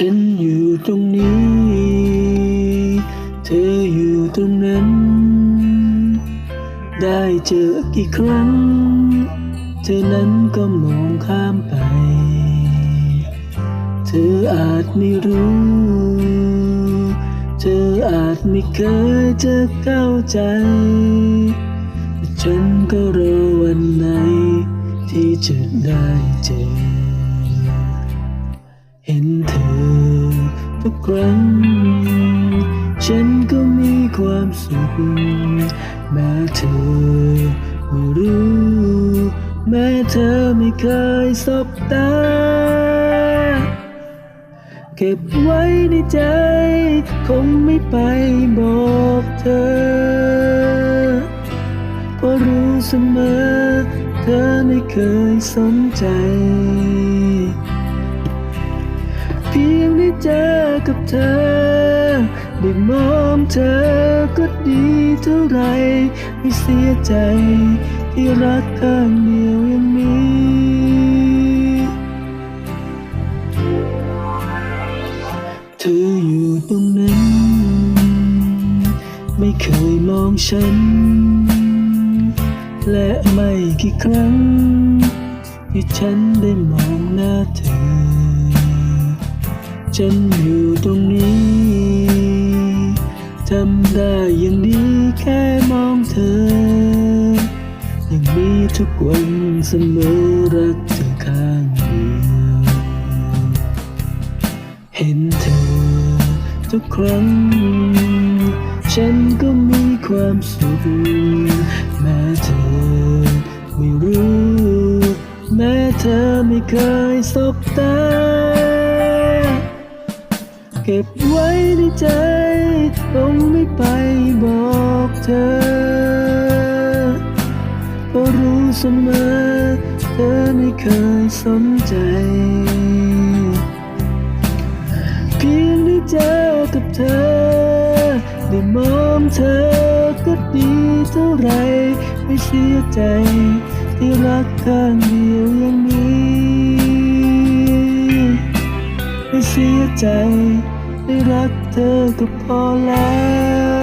ฉันอยู่ตรงนี้ เธออยู่ตรงนั้น ได้เจอกี่ครั้ง เธอนั้นก็มองข้ามไป เธออาจไม่รู้ เธออาจไม่เคยจะเข้าใจแต่ฉันก็รอวันไหน ที่จะได้เจอเห็นเธอ ทุกครั้ง ฉันก็มีความสุข แม้เธอไม่รู้ แม้เธอไม่เคยสบตา เก็บไว้ในใจ คงไม่ไปบอกเธอ เพราะรู้เสมอ เธอไม่เคยสนใจ เพียง เจอกับเธอ ได้มองเธอก็ดีเท่าไร ไม่เสียใจ ที่รักข้างเดียวยังมีเธออยู่ตรงนั้น ไม่เคยมองฉัน และไม่กี่ครั้ง ที่ฉันได้มองหน้าเธอ ฉันอยู่ตรงนี้ทำได้อย่างนี้แค่มองเธอยังมีทุกวันเสมอรักเธอข้างเดียวเห็นเธอทุกครั้ง ฉันก็มีความสุข แม้เธอไม่รู้ แม้เธอไม่เคยสบตา เก็บไว้ในใจคงไม่ไปบอกเธอเพราะรู้เสมอเธอไม่เคยสนใจ เพียงได้เจอกับเธอ ได้มองเธอก็ดีเท่าไรไม่เสียใจ ที่รักข้างเดียวยังมีไม่เสียใจ รักเธอก็พอแล้ว